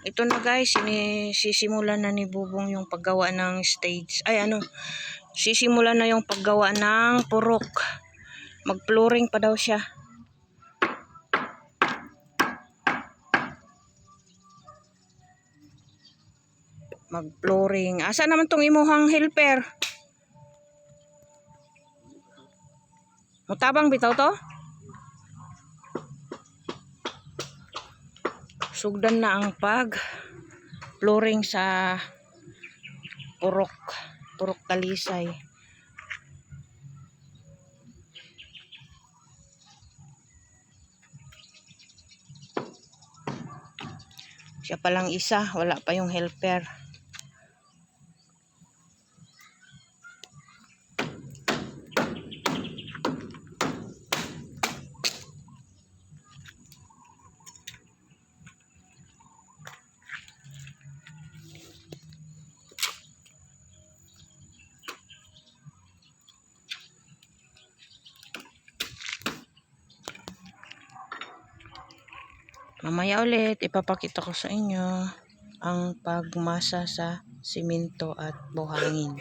ito na guys, sisimulan na ni Bubong yung paggawa ng stage. Ay ano, sisimulan na yung paggawa ng purok. Mag-flooring pa daw siya. Mag-flooring. Asa naman tong imuhang helper? Mutabang bitaw to? Sugdan na ang pag flooring sa purok purok talisay. Siya palang isa, wala pa yung helper. Mamaya ulit, ipapakita ko sa inyo ang pagmasa sa simento at buhangin.